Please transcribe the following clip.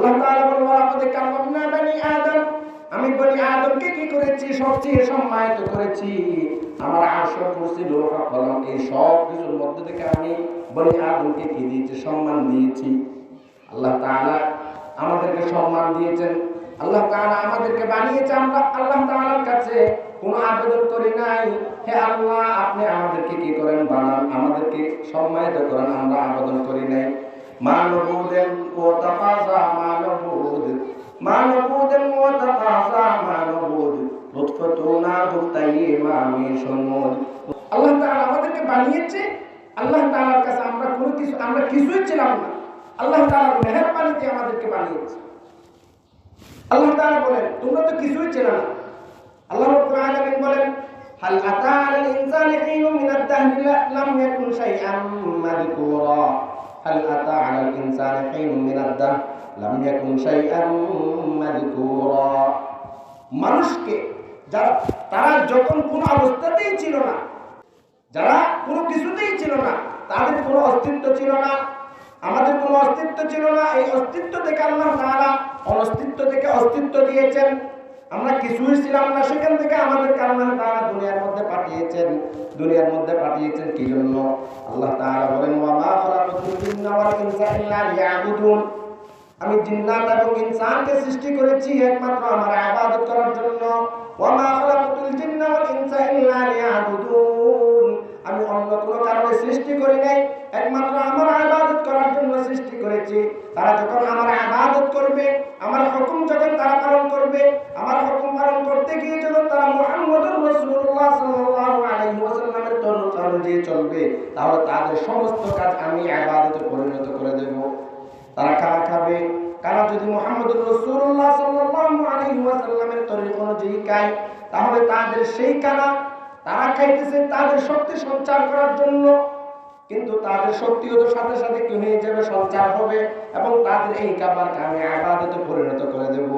আল্লাহ তাআলা বলেন ওয়ালাকাদ কাররামনা বানি আদম। আমি বনি আদমকে কি করেছি? সবচেয়ে সম্মানিত করেছি। আমার আশর কুরসি, লোহ, কলম, এই সব কিছুর মধ্যে থেকে আমি বনি আদমকে কি দিয়েছি? সম্মান দিয়েছি। আল্লাহ তাআলা আমাদেরকে সম্মান দিয়েছেন। আল্লাহ তাআলা আমাদেরকে বানিয়েছে। আমরা আল্লাহ তাআলার কাছে কোনো আবেদন করি নাই। হে আল্লাহ, আপনি আমাদেরকে কি করেন? বানান। আমাদেরকে সম্মানিত করেন। আমরা আবেদন করি নাই। মানবুদেন ও তাফাজা মানবুদ মানবুদেন ও তাফাজা মানবুদ আল্লাহ আমাদেরকে বানিয়েছে। আল্লাহ কাছে আমরা কোনো কিছু আমরা কিছুই ছিলাম না। আল্লাহ আমাদেরকে বানিয়েছে। আল্লাহ বলেন, তোমরা তো কিছুই না। আল্লাহ বলেন মানুষকে যারা তারা যখন কোনো অবস্থাতেই ছিল না, যারা কোনো কিছুতেই ছিল না, তাদের কোনো অস্তিত্ব ছিল না। আমাদের কোনো অস্তিত্ব ছিল না। এই অস্তিত্ব থেকে আল্লাহ তাআলা অনস্তিত্ব থেকে অস্তিত্ব দিয়েছেন। আমরা কিছুই ছিলাম না। সেখান থেকে আমাদের আল্লাহ তারা দুনিয়ার মধ্যে পাঠিয়েছেন। দুনিয়ার মধ্যে পাঠিয়েছেন কি জন্য? আল্লাহ তাআলা বলেন আমি জিন্নাত এবং ইনসানকে সৃষ্টি করেছি একমাত্র আমার আবাদত করার জন্য। ওয়া মা খালাকাতুল জিন্না ওয়াল ইনসা ইল্লা আমি অন্য কোনো কারণে সৃষ্টি করি নাই। একমাত্র আমার ইবাদত করার জন্য সৃষ্টি করেছি। তারা যখন আমার ইবাদত করবে, আমার হুকুম যখন তারা পালন করবে, আমার হুকুম পালন করতে গিয়ে যখন তারা মুহাম্মদুর রাসূলুল্লাহ সাল্লাল্লাহু আলাইহি ওয়াসাল্লামের তরিকা চলবে, তাহলে তাদের সমস্ত কাজ আমি ইবাদতে পরিণত করে দেব তারা কারা খাবে কারা যদি মোহাম্মদুর রসুল্লাহ সাল্লাল্লাহু আলাইহি ওয়াসাল্লামের তরিক অনুযায়ী খায়, তাহলে তাদের সেই কানা, তারা খাইতেছে তাদের শক্তি সঞ্চার করার জন্য। কিন্তু তাদের শক্তিও তো সাথে সাথে কি হয়ে যাবে? সঞ্চার হবে এবং তাদের এই কাবার আমি আবাদতে পরিণত করে দেব।